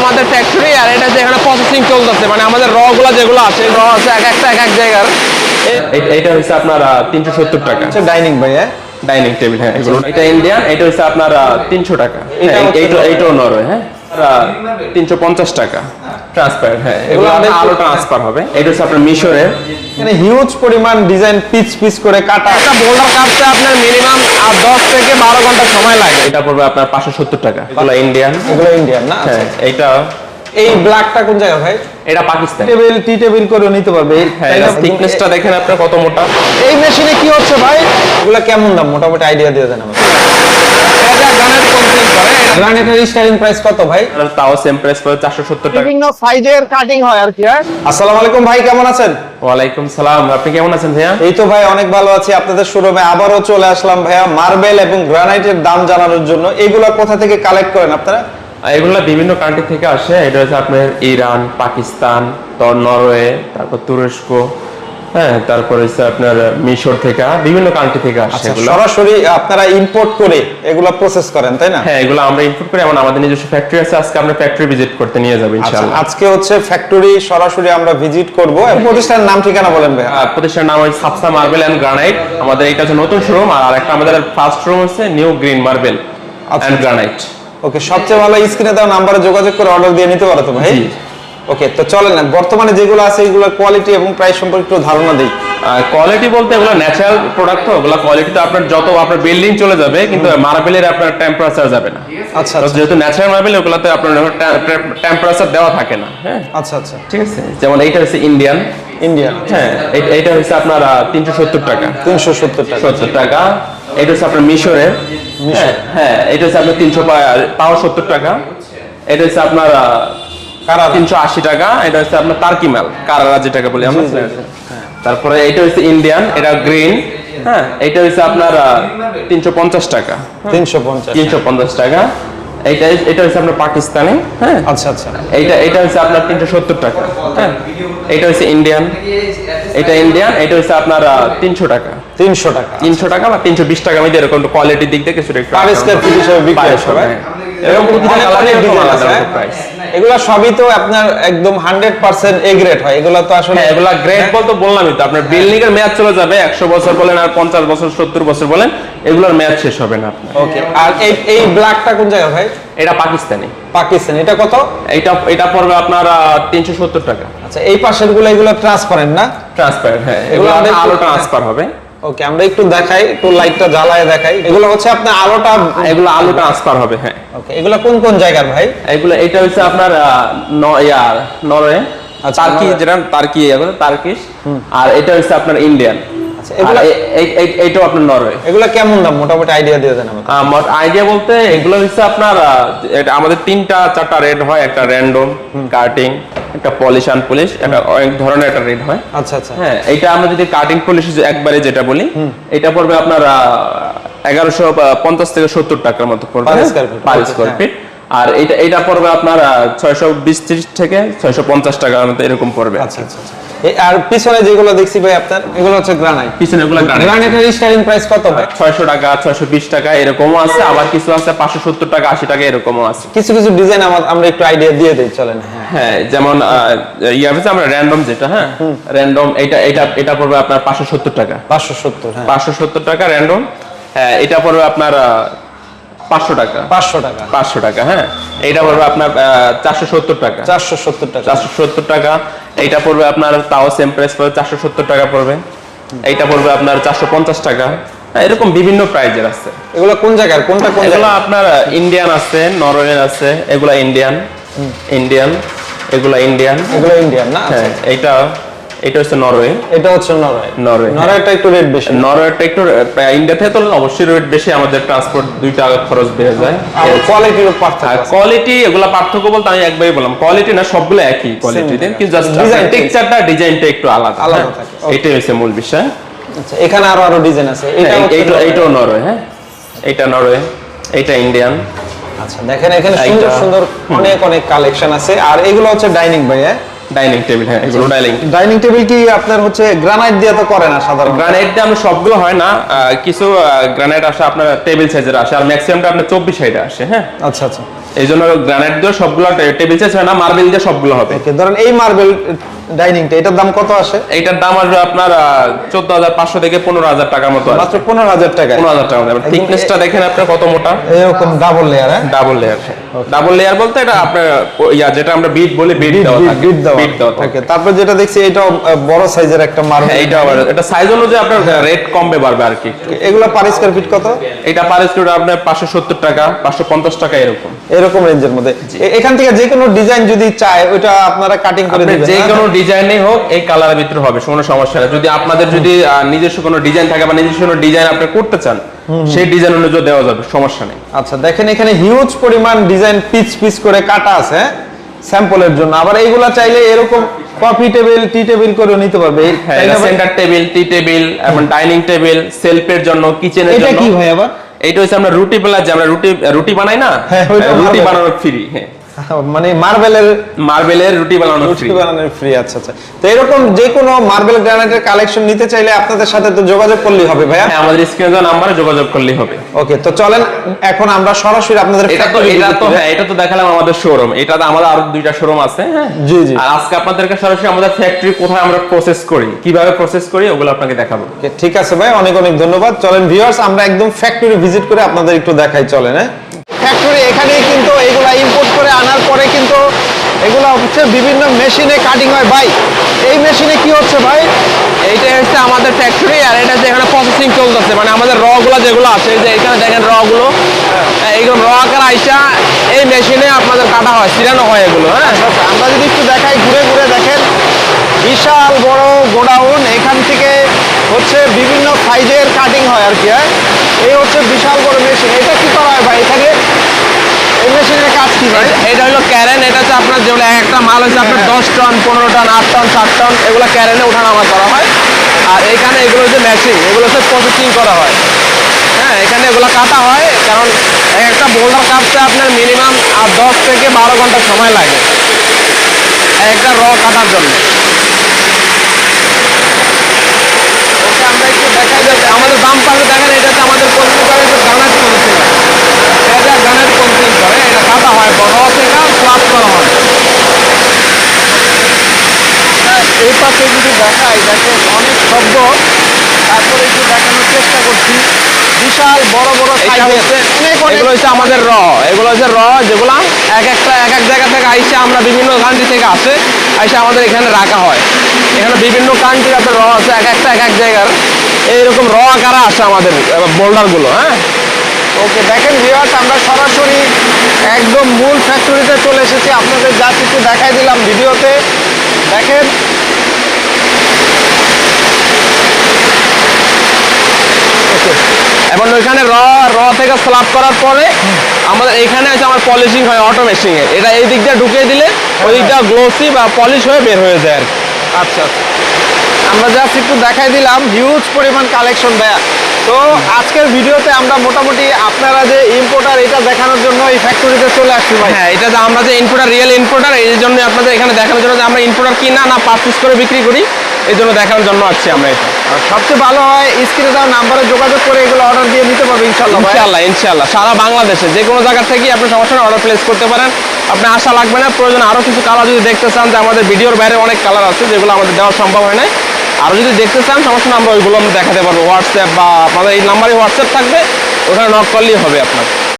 আমাদের ফ্যাক্টরি আর এটা যেখানে প্রসেসিং চলতেছে মানে আমাদের র গুলা যেগুলো আছে র আছে এক একটা এক এক জায়গার। এই- এইটা হচ্ছে আপনার তিনশো সত্তর টাকা। আচ্ছা ডাইনিং ভাই হ্যাঁ? ডাইনিং টেবিল হ্যাঁ এগুলো। এটা ইন্ডিয়ান এটা হচ্ছে আপনার তিনশো টাকা। হ্যাঁ, এইটা এইটাও নরওয়ে হ্যাঁ? তিনশো পঞ্চাশ টাকা। ট্রান্সপারেন্ট হ্যাঁ। এগুলো আপনার আলো হবে। এটা হচ্ছে আপনার মিশরের। এখানে হিউজ পরিমাণ ডিজাইন পিচ পিচ করে কাটা। একটা বোল্ডার কাটতে আপনার মিনিমাম আর দশ থেকে বারো ঘণ্টা সময় লাগে। এটা পড়বে আপনার পাঁচশো সত্তর টাকা। এগুলো ইন্ডিয়ান এগুলো ইন্ডিয়ান না? হ্যাঁ আচ্ছা। এইটা এই ব্ল্যাকটা কোন জায়গা ভাই? এটা পাকিস্তান টেবিল টি টেবিল করে নিতে পারবে। হ্যাঁ থিকনেসটা দেখেন আপনার কত মোটা। এই মেশিনে কি হচ্ছে ভাই? এগুলো কেমন দাম? মোটামুটি আইডিয়া দিয়ে দেন আমাকে এটা গ্রানাইট কমপ্লিট করে গ্রানাইটের স্টার্টিং প্রাইস কত ভাই? তাও সেম প্রাইস পড়বে চারশো সত্তর টাকা। বিভিন্ন সাইজের কাটিং হয় আর কি হ্যাঁ? আসসালামু আলাইকুম ভাই কেমন আছেন? ওয়ালাইকুম সালাম। আপনি কেমন আছেন ভাইয়া? এই তো ভাই অনেক ভালো আছি। আপনাদের শোরুমে আবারও চলে আসলাম ভাইয়া মার্বেল এবং গ্রানাইটের দাম জানানোর জন্য। এইগুলো কোথা থেকে কালেক্ট করেন আপনারা? এগুলো বিভিন্ন কান্ট্রি থেকে আসে। এটা হচ্ছে আপনার ইরান পাকিস্তান তারপর নরওয়ে তারপর তুরস্ক হ্যাঁ তারপর হচ্ছে আপনার মিশর থেকে বিভিন্ন কান্ট্রি থেকে আসে আচ্ছা এগুলো। সরাসরি আপনারা ইম্পোর্ট করে এগুলো প্রসেস করেন তাই না? হ্যাঁ এগুলো আমরা ইম্পোর্ট করি এমন আমাদের নিজস্ব ফ্যাক্টরি আছে আজকে আমরা ফ্যাক্টরি ভিজিট করতে নিয়ে যাব আচ্ছা ইনশাআল্লাহ। আজকে হচ্ছে ফ্যাক্টরি সরাসরি আমরা ভিজিট করব। প্রতিষ্ঠানের নাম ঠিকানা বলেন আর প্রতিষ্ঠানের নাম হচ্ছে সাপসা মার্বেল এন্ড গ্রানাইট। আমাদের এটা হচ্ছে নতুন শোরুম আর একটা আমাদের ফার্স্ট শোরুম হচ্ছে নিউ গ্রিন মার্বেল আচ্ছা। And granite. ওকে সবচেয়ে ভালো স্ক্রিনে দেওয়া নাম্বারে যোগাযোগ করে অর্ডার দিয়ে নিতে পারো তো ভাই। ওকে তো চলেন না বর্তমানে যেগুলো আছে এগুলোর কোয়ালিটি এবং প্রাইস সম্পর্কে একটু ধারণা দিই। কোয়ালিটি বলতে এগুলো ন্যাচারাল প্রোডাক্ট তো ওগুলো কোয়ালিটি তো আপনার যত আপনার বিল্ডিং চলে যাবে কিন্তু মার্বেলের আপনার টেম্পারেচার যাবে না। আচ্ছা তো আচ্ছা। যেহেতু ন্যাচারাল মার্বেল ওগুলোতে আপনার টেম্পারেচার দেওয়া থাকে না হ্যাঁ? আচ্ছা আচ্ছা। ঠিক আছে যেমন এইটা হচ্ছে ইন্ডিয়ান ইন্ডিয়ান হ্যাঁ এই- এইটা হচ্ছে আপনার তিনশো সত্তর টাকা। তিনশো সত্তর টাকা। সত্তর টাকা। এটা হচ্ছে আপনার মিশরের। হ্যাঁ, হ্যাঁ এটা হচ্ছে আপনার তিনশো তাও সত্তর টাকা। এটা হচ্ছে আপনার তিনশো আশি টাকা এটা হচ্ছে আপনার তার্কি মাল কারারা যেটাকে বলি আমরা। জি, জি, তারপরে এটা হচ্ছে ইন্ডিয়ান এটা গ্রিন হ্যাঁ এটা হচ্ছে আপনার তিনশো পঞ্চাশ টাকা। তিনশো পঞ্চাশ। তিনশো পঞ্চাশ টাকা। এইটা এটা হচ্ছে আপনার পাকিস্তানি হ্যাঁ। আচ্ছা আচ্ছা। এইটা এটা হচ্ছে আপনার তিনশো সত্তর টাকা হ্যাঁ। এটা হচ্ছে ইন্ডিয়ান এটা ইন্ডিয়ান এটা হচ্ছে আপনার তিনশো টাকা। তিনশো টাকা। তিনশো টাকা বা তিনশো বিশ টাকা মধ্যে এরকম কোয়ালিটির দিক থেকে কিছুটা একটু হ্যাঁ। এরকম প্রতিটা কালারে ডিজাইন আলাদা হ্যাঁ? এগুলো সবই তো আপনার একদম হান্ড্রেড পার্সেন্ট এ গ্রেড হয়। এগুলো তো আসলে হ্যাঁ এগুলা গ্রেড বলতে বললামই তো। আপনার বিল্ডিং এর মেয়াদ চলে যাবে একশো বছর বলেন আর পঞ্চাশ বছর সত্তর বছর বলেন এগুলোর মেয়াদ শেষ হবে না আপনার। ওকে আর এই এই ব্ল্যাকটা কোন জায়গা ভাই? এটা পাকিস্তানি। পাকিস্তান। এটা কত? এইটা এটা পড়বে আপনার তিনশো সত্তর টাকা। আচ্ছা এই পাশেরগুলো এগুলো ট্রান্সপারেন্ট না? ট্রান্সপারেন্ট হ্যাঁ। এগুলো আলো ট্রান্সফার হবে। ওকে আমরা একটু দেখাই একটু লাইটটা জ্বালায় দেখাই। এগুলো হচ্ছে আপনার আলোটা এগুলো আলো ট্রান্সফার হবে হ্যাঁ। ওকে এগুলো কোন কোন জায়গার ভাই? এগুলো এটা হচ্ছে আপনার ইয়ার নরওয়ে। আচ্ছা, তার্কি যেটা তার্কি তার্কিশ। আর এটা হচ্ছে আপনার ইন্ডিয়ান। আচ্ছা, আর এগুলো- এ- এই- এই- এইটাও আপনার নরওয়ে। এগুলো কেমন দাম? মোটামুটি আইডিয়া দিয়ে দেন আমাকে। আইডিয়া বলতে এগুলো হচ্ছে আপনার আমাদের তিনটা চারটা রেড হয় একটা র্যান্ডম কাটিং একটা পলিশ আন পলিশ একটা অনেক ধরনের একটা রেড হয়। আচ্ছা আচ্ছা। হ্যাঁ এটা আমরা যদি কাটিং পলিশ একবারে যেটা বলি এটা পড়বে আপনার এগারোশো পঞ্চাশ থেকে সত্তর টাকার মতো পড়বে পার স্কোয়ার হ্যাঁ। ফিট আর এটা এটা পড়বে আপনার ছয়শো বিশ থেকে ছয়শো পঞ্চাশ টাকার মতো এরকম পড়বে। আচ্ছা আচ্ছা আচ্ছা। আর পিছনে যেগুলো দেখছি ভাই আপনার এগুলো হচ্ছে গ্রানাইট পিছনে এগুলো গ্রানাইটের স্টার্টিং প্রাইস কত ভাই? ছয়শো টাকা ছয়শো বিশ টাকা এরকমও আছে আবার কিছু আছে পাঁচশো সত্তর টাকা আশি টাকা এরকমও আছে। কিছু কিছু ডিজাইন আমরা একটু আইডিয়া দিয়ে দিই চলেন হ্যাঁ। হ্যাঁ যেমন ইয়া আমরা র্যান্ডম যেটা হ্যাঁ? র্যান্ডম এটা এটা এটা পড়বে আপনার পাঁচশো সত্তর টাকা। পাঁচশো সত্তর হ্যাঁ। টাকা র্যান্ডম হ্যাঁ এটা পড়বে আপনার পাঁচশো টাকা। পাঁচশো টাকা। পাঁচশো টাকা হ্যাঁ? এটা পড়বে আপনার চারশো সত্তর টাকা। চারশো সত্তর টাকা। চারশো সত্তর টাকা। এইটা পড়বে আপনার তাও সেম প্রাইস পড়বে চারশো সত্তর টাকা পড়বে। এইটা পড়বে আপনার চারশো পঞ্চাশ টাকা। হ্যাঁ, এরকম বিভিন্ন প্রাইজের আছে। এগুলো কোন জায়গার? কোনটা কোন এগুলো আপনার ইন্ডিয়ান আছে নরওয়ে আছে এগুলা ইন্ডিয়ান ইন্ডিয়ান এগুলা ইন্ডিয়ান এগুলো ইন্ডিয়ান না। হ্যাঁ এইটা এটা হচ্ছে নরওয়ে এটা হচ্ছে নরওয়ে নরওয়ে, হ্যাঁ। নরওয়েটা একটু রেট বেশি। নরওয়েটা একটু ইন্ডিয়া থেকে তো অবশ্যই রেট বেশি আমাদের ট্রান্সপোর্ট দুই টাকা খরচ বেড়ে যায়। আর কোয়ালিটির পার্থক্য। কোয়ালিটি এগুলা পার্থক্য বলতে আমি একবারই বললাম কোয়ালিটি না সবগুলো একই কোয়ালিটি Same, কিন্তু জাস্ট Design টেক্সচারটা ডিজাইনটা একটু আলাদা আলাদা হ্যাঁ? থাকে, এটাই হচ্ছে মূল বিষয়। আচ্ছা এখানে আরও আরও ডিজাইন আছে। এটা হ্যাঁ, এইটা নরওয়ে। এইটাও নরওয়ে হ্যাঁ? এটা নরওয়ে এইটা ইন্ডিয়ান আচ্ছা দেখেন এখানে সুন্দর সুন্দর অনেক অনেক কালেকশন আছে। আর এগুলো হচ্ছে ডাইনিং ভাইয়া ডাইনিং টেবিল হ্যাঁ এগুলো ডাইনিং ডাইনিং টেবিল কি আপনার হচ্ছে গ্রানাইট দিয়ে তো করে না সাধারণত? গ্রানাইট দিয়ে আমরা সবগুলো হয় না কিছু গ্রানাইট আসে আপনার টেবিল সাইজের আসে আর ম্যাক্সিমামটা আপনার চব্বিশ সাইডে আসে হ্যাঁ? আচ্ছা আচ্ছা। এই জন্য গ্রানাইট দিয়ে সবগুলো টেবিল সাইজ হয় না মার্বেল দিয়ে সবগুলো হবে। ওকে ধরেন এই মার্বেল ডাইনিংটা এটার দাম কত আসে? এইটার দাম আসবে আপনার চোদ্দ হাজার পাঁচশো থেকে পনেরো হাজার টাকার মতো মাত্র পনেরো হাজার টাকা পনেরো হাজার টাকা একদম থিকনেসটা দেখেন আপনার কত মোটা? এরকম ডাবল লেয়ার হ্যাঁ? ডাবল লেয়ার ডাবল লেয়ার বলতে এটা আপনার ইয়া যেটা আমরা বিট বলি বিট দেওয়া থাকে। বিট দেওয়া বিট দেওয়া থাকে। তারপর যেটা দেখছি আহ, বড় সাইজের একটা মার্বেল হ্যাঁ, এইটা আবার এটা সাইজ অনুযায়ী আপনার রেট কমবে বাড়বে আর কি। এগুলো পার স্কয়ার ফিট কত? এটা পার স্কোয়ার আপনার পাঁচশো সত্তর টাকা পাঁচশো পঞ্চাশ টাকা এরকম। এরকম রেঞ্জের মধ্যে। এখান থেকে যে কোনো ডিজাইন যদি চায় ওইটা আপনারা কাটিং করে দিবেন যে হ্যাঁ? কোনো ডিজাইনই হোক এই কালারের ভিতরে হবে কোনো সমস্যা নেই। যদি আপনাদের যদি নিজস্ব কোনো ডিজাইন থাকে বা নিজস্ব কোনো ডিজাইন আপনি করতে চান সেই ডিজাইন অনুযায়ী দেওয়া যাবে সমস্যা নেই। আচ্ছা দেখেন এখানে হিউজ পরিমাণ ডিজাইন পিচ পিচ করে কাটা আছে স্যাম্পলের জন্য। আবার এইগুলা চাইলে এরকম কফি টেবিল টি টেবিল করে নিতে পারবে? সেন্টার টেবিল টি টেবিল এবং ডাইনিং টেবিল সেলফের জন্য কিচেনের জন্য এটা কি ভাই আবার? এইটা হচ্ছে আমরা রুটি প্লাস যে আমরা রুটি রুটি বানাই না? হ্যাঁ, রুটি বানানোর ফ্রি হ্যাঁ। মানে মার্বেলের মার্বেলের রুটি বানানো রুটি বানানোর ফ্রি আচ্ছা আচ্ছা। তো এরকম যে কোনো মার্বেল গ্রানাইটের কালেকশন নিতে চাইলে আপনাদের সাথে তো যোগাযোগ করলেই হবে ভাইয়া। হ্যাঁ আমাদের স্ক্রিনে দেওয়া নাম্বারে যোগাযোগ করলেই হবে। ওকে তো চলেন এখন আমরা সরাসরি আপনাদের এটা তো এটা তো হ্যাঁ এটা তো দেখালাম আমাদের শোরুম এটা তো আমাদের আরও দুইটা শোরুম আছে হ্যাঁ? জি, জি। আর আজকে আপনাদেরকে সরাসরি আমাদের ফ্যাক্টরি কোথায় আমরা প্রসেস করি কীভাবে প্রসেস করি ওগুলো আপনাকে দেখাবো। ঠিক আছে ভাই অনেক অনেক ধন্যবাদ। চলেন ভিউয়ার্স আমরা একদম ফ্যাক্টরি ভিজিট করে আপনাদের একটু দেখাই চলেন হ্যাঁ? ফ্যাক্টরি এখানে কিন্তু এগুলা ইম্পোর্ট করে আনার পরে কিন্তু এগুলা হচ্ছে বিভিন্ন মেশিনে কাটিং হয়। ভাই এই মেশিনে কি হচ্ছে ভাই? এইটা হচ্ছে আমাদের ফ্যাক্টরি আর এটা হচ্ছে এখানে প্রসেসিং চলতেছে। মানে আমাদের র গুলো যেগুলো আছে এই যে এখানে দেখেন র গুলো। হ্যাঁ, এইগুলো র আকার আইসা এই মেশিনে আপনাদের কাটা হয় সিরানো হয় এগুলো হ্যাঁ। আচ্ছা, আমরা যদি একটু দেখাই ঘুরে ঘুরে দেখেন বিশাল বড় গোডাউন। এখান থেকে হচ্ছে বিভিন্ন সাইজের কাটিং হয় আর কি হ্যাঁ। এই হচ্ছে বিশাল বড় মেশিন এটা কি করা হয় ভাই? এখানে কি ভাই? এটা- হলো ক্যারেন, এটা হচ্ছে আপনার যেগুলো এক একটা মাল হচ্ছে আপনার দশ টন, পনেরো টন, আট টন, সাত টন, এগুলো ক্যারেনে ওঠানামা করা হয়। আর এখানে এগুলো হচ্ছে মেশিন এগুলো হচ্ছে প্রসেসিং করা হয়। হ্যাঁ এখানে এগুলো কাটা হয়, কারণ এক একটা বোল্ডার কাটতে আপনার মিনিমাম আর দশ থেকে বারো ঘণ্টা সময় লাগে। এক একটা র কাটার জন্য ওকে আমরা একটু দেখাই যাচ্ছে আমাদের বাম পাশে দেখেন এটা হচ্ছে আমাদের পরিচিত গ্রানাইট করেছিল এটা গ্রানাইট কনসিল করে এটা কাটা হয় বড় থেকে স্লাব করা হয় হ্যাঁ, এই পাশে যদি দেখাই দেখেন অনেক শব্দ। তারপরে একটু দেখানোর চেষ্টা করছি। বিশাল বড় বড় এগুলো হচ্ছে আমাদের র। এগুলো হচ্ছে র যেগুলো এক একটা এক এক জায়গা থেকে আইসে আমরা বিভিন্ন কান্ট্রি থেকে আসে আইসে আমাদের এখানে রাখা হয়। এখানে বিভিন্ন কান্ট্রির আপনার র আছে এক একটা এক এক জায়গার। এইরকম র আকারে আসে আমাদের বোল্ডারগুলো হ্যাঁ? ওকে দেখেন ভিউয়ার্স আমরা সরাসরি একদম মূল ফ্যাক্টরিতে চলে এসেছি। আপনাদের যা কিছু দেখাই দিলাম ভিডিওতে। দেখেন এবং ওইখানে র র থেকে স্ল্যাব করার পরে আমাদের এখানে আছে আমার পলিশিং হয় অটো এটা এই দিক দিয়ে ঢুকিয়ে দিলে ওই দিকটা গ্লোসি বা পলিশ হয়ে বের হয়ে যায় আর কি। আচ্ছা আচ্ছা। আমরা জাস্ট একটু দেখাই দিলাম হিউজ পরিমাণ কালেকশন দেয়া তো আজকের ভিডিওতে আমরা মোটামুটি আপনারা যে ইম্পোর্টার এটা দেখানোর জন্য এই ফ্যাক্টরিতে চলে আসছি ভাই। হ্যাঁ এটা যে আমরা যে ইনপুটার রিয়েল ইনপুটার এই জন্য আপনাদের এখানে দেখানোর জন্য যে আমরা ইনপুটার কিনা না পারচেস করে বিক্রি করি এই জন্য দেখানোর জন্য আসছি আমরা এটা সবচেয়ে ভালো হয় স্ক্রিনে দেওয়া নাম্বারে যোগাযোগ করে এগুলো অর্ডার দিয়ে নিতে পারবে ইনশাল্লাহ ভাই। ইনশাআল্লাহ ইনশাআল্লাহ। সারা বাংলাদেশে যে কোনো জায়গা থেকে আপনি সমস্যা অর্ডার প্লেস করতে পারেন। আপনি আশা লাগবে না, প্রয়োজন আরও কিছু কালার যদি দেখতে চান যে আমাদের ভিডিওর বাইরে অনেক কালার আছে, যেগুলো আমাদের দেওয়া সম্ভব হয় না আরও যদি দেখতে চান সমস্যা আমরা ওইগুলো আমরা দেখাতে পারব। হোয়াটসঅ্যাপ বা আপনাদের এই নাম্বারে হোয়াটসঅ্যাপ থাকবে, ওখানে নক করলেই হবে আপনার।